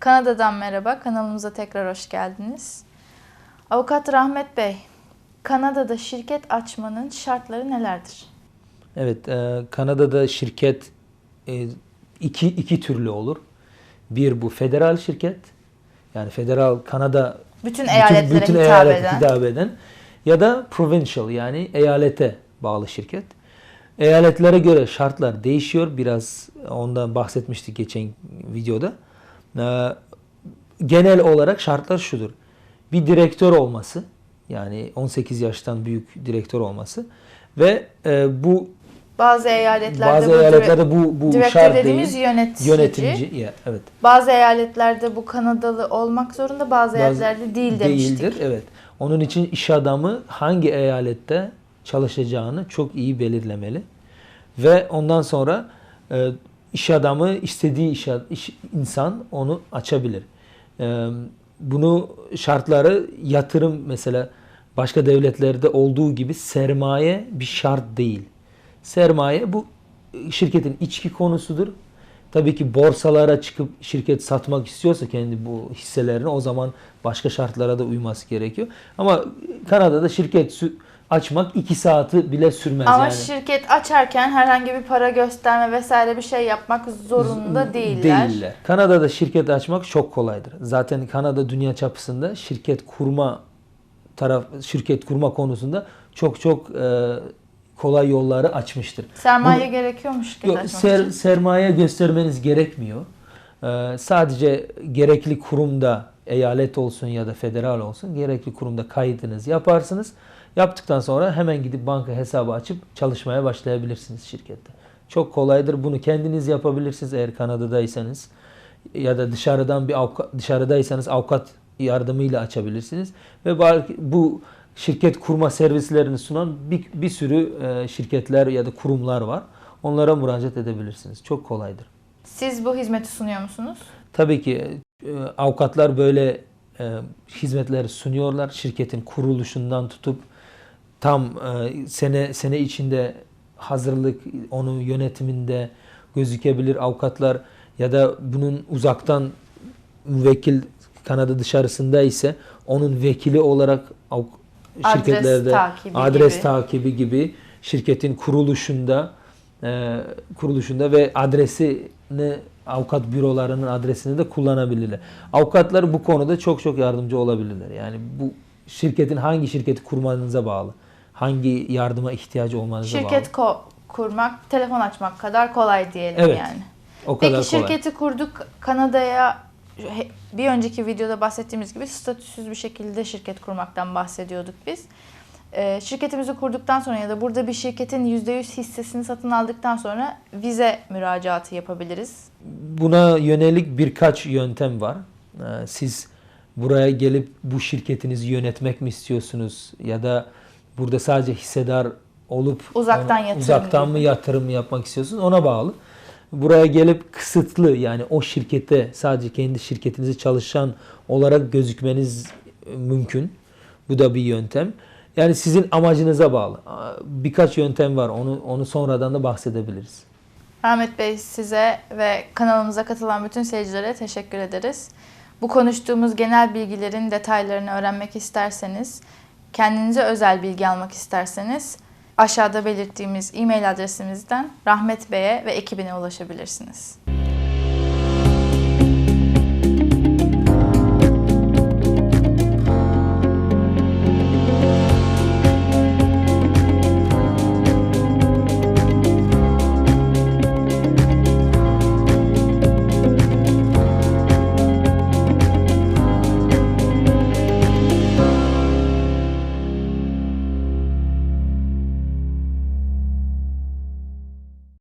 Kanada'dan merhaba. Kanalımıza tekrar hoş geldiniz. Avukat Rahmet Bey, Kanada'da şirket açmanın şartları nelerdir? Evet, e, Kanada'da şirket e, iki, iki türlü olur. Bir bu federal şirket, yani federal Kanada Bütün eyaletlere hitap eyalete eden. hitap eden ya da provincial yani eyalete bağlı şirket. Eyaletlere göre şartlar değişiyor. Biraz ondan bahsetmiştik geçen videoda. Ee, genel olarak şartlar şudur. Bir direktör olması yani 18 yaştan büyük direktör olması ve e, bu Bazı eyaletlerde bazı bu eyaletlerde bu bu direktör şart dediğimiz değil. yönetici. Yönetici ya evet. Bazı eyaletlerde bu Kanadalı olmak zorunda, bazı, Bazı- eyaletlerde değil demiştik. Değildir. Evet. Onun için iş adamı hangi eyalette çalışacağını çok iyi belirlemeli. Ve ondan sonra e, iş adamı istediği iş, iş- insan onu açabilir. E, bunu şartları yatırım mesela başka devletlerde olduğu gibi sermaye bir şart değil. Sermaye bu şirketin içki konusudur. Tabii ki borsalara çıkıp şirket satmak istiyorsa kendi bu hisselerini o zaman başka şartlara da uyması gerekiyor. Ama Kanada'da şirket açmak 2 saati bile sürmez Ama yani. şirket açarken herhangi bir para gösterme vesaire bir şey yapmak zorunda değiller. Değiller. Kanada'da şirket açmak çok kolaydır. Zaten Kanada dünya çapısında şirket kurma taraf şirket kurma konusunda çok çok e, kolay yolları açmıştır. Sermaye Bu- gerekiyor mu şirket Yok, açmak ser- için? sermaye göstermeniz gerekmiyor. Ee, sadece gerekli kurumda eyalet olsun ya da federal olsun gerekli kurumda kaydınızı yaparsınız. Yaptıktan sonra hemen gidip banka hesabı açıp çalışmaya başlayabilirsiniz şirkette. Çok kolaydır. Bunu kendiniz yapabilirsiniz eğer Kanada'daysanız ya da dışarıdan bir avukat, dışarıdaysanız avukat yardımıyla açabilirsiniz ve bu şirket kurma servislerini sunan bir, bir sürü e, şirketler ya da kurumlar var. Onlara müracaat edebilirsiniz. Çok kolaydır. Siz bu hizmeti sunuyor musunuz? Tabii ki e, avukatlar böyle e, hizmetleri sunuyorlar. Şirketin kuruluşundan tutup tam e, sene sene içinde hazırlık, onun yönetiminde gözükebilir avukatlar ya da bunun uzaktan müvekkil Kanada dışarısında ise onun vekili olarak avuk- Adres şirketlerde takibi adres gibi. takibi gibi şirketin kuruluşunda e, kuruluşunda ve adresini avukat bürolarının adresini de kullanabilirler. Avukatlar bu konuda çok çok yardımcı olabilirler. Yani bu şirketin hangi şirketi kurmanıza bağlı. Hangi yardıma ihtiyacı olmanıza bağlı. Şirket ko- kurmak, telefon açmak kadar kolay diyelim Evet, yani. O kadar Peki kolay. şirketi kurduk Kanada'ya bir önceki videoda bahsettiğimiz gibi statüsüz bir şekilde şirket kurmaktan bahsediyorduk biz. Ee, şirketimizi kurduktan sonra ya da burada bir şirketin %100 hissesini satın aldıktan sonra vize müracaatı yapabiliriz. Buna yönelik birkaç yöntem var. Ee, Siz buraya gelip bu şirketinizi yönetmek mi istiyorsunuz ya da burada sadece hissedar olup Uzaktan ona- yatırım uzaktan mı yatırım yapmak istiyorsunuz ona bağlı. Buraya gelip kısıtlı yani o şirkete sadece kendi şirketinizi çalışan olarak gözükmeniz mümkün. Bu da bir yöntem. Yani sizin amacınıza bağlı. Birkaç yöntem var. Onu onu sonradan da bahsedebiliriz. Ahmet Bey size ve kanalımıza katılan bütün seyircilere teşekkür ederiz. Bu konuştuğumuz genel bilgilerin detaylarını öğrenmek isterseniz, kendinize özel bilgi almak isterseniz aşağıda belirttiğimiz e-mail adresimizden Rahmet Bey'e ve ekibine ulaşabilirsiniz.